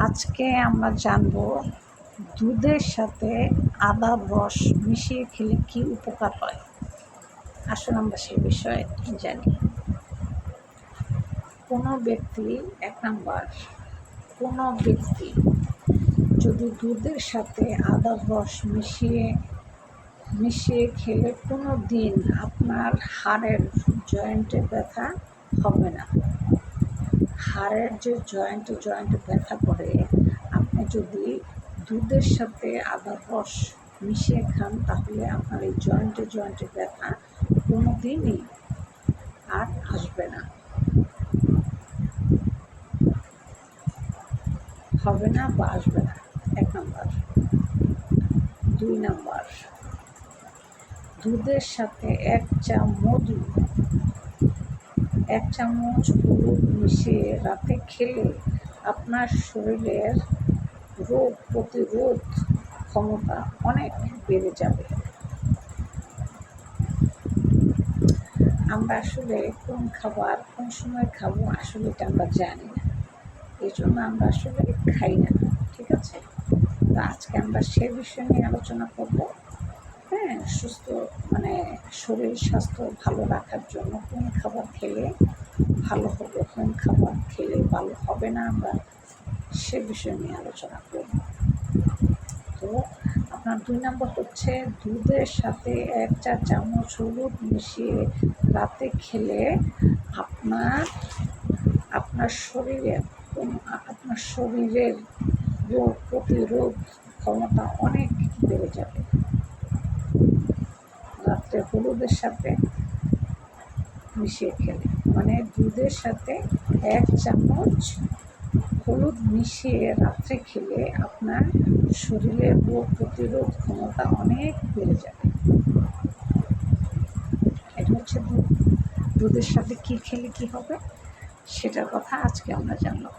আজকে আমরা জানব দুধের সাথে আদার রস মিশিয়ে খেলে কি উপকার হয়। আসলে আমরা সে বিষয়ে জানি। কোনো ব্যক্তি, এক নাম্বার, কোনো ব্যক্তি যদি দুধের সাথে আদার রস মিশিয়ে মিশিয়ে খেলে কোনো দিন আপনার হাড়ের জয়েন্টে ব্যথা হবে না। হাড়ের যে জয়েন্টে জয়েন্ট ব্যথা করে, আপনি যদি দুধের সাথে আদার রস মিশিয়ে খান, তাহলে আপনার এই জয়েন্টে জয়েন্টে ব্যথা কোনো দিনই আর আসবে না। হবে না বা আসবে না। এক নম্বর। দুই নম্বর। দুধের সাথে এক চা মধু এক চামচ হলুদ মিশিয়ে রাতে খেলে আপনার শরীরের রোগ প্রতিরোধ ক্ষমতা অনেক বেড়ে যাবে। আমরা আসলে কোন খাবার কোন সময় খাব আসলে এটা আমরা জানি না। এই জন্য আমরা আসলে খাই না, ঠিক আছে? তো আজকে আমরা সে বিষয় নিয়ে আলোচনা করব। হ্যাঁ সুস্থ মানে শরীর স্বাস্থ্য ভালো রাখার জন্য কোন খাবার খেলে ভালো হবে। কোন খাবার খেলে ভালো হবে না আমরা সে বিষয় নিয়ে আলোচনা করব। তো আপনার দুই নম্বর হচ্ছে দুধের সাথে এক চা চামচ হলুদ মিশিয়ে রাতে খেলে আপনার আপনার শরীরের আপনার শরীরের রোগ প্রতিরোধ ক্ষমতা অনেক বেড়ে যাবে। হলুদের সাথে মিশিয়ে খেলে। মানে দুধের সাথে এক চামচ হলুদ মিশিয়ে রাত্রে খেলে আপনার শরীরের রোগ প্রতিরোধ ক্ষমতা অনেক বেড়ে যাবে। এটা হচ্ছে দুধ। দুধের সাথে কী খেলে কী হবে? সেটার কথা আজকে আমরা জানলাম।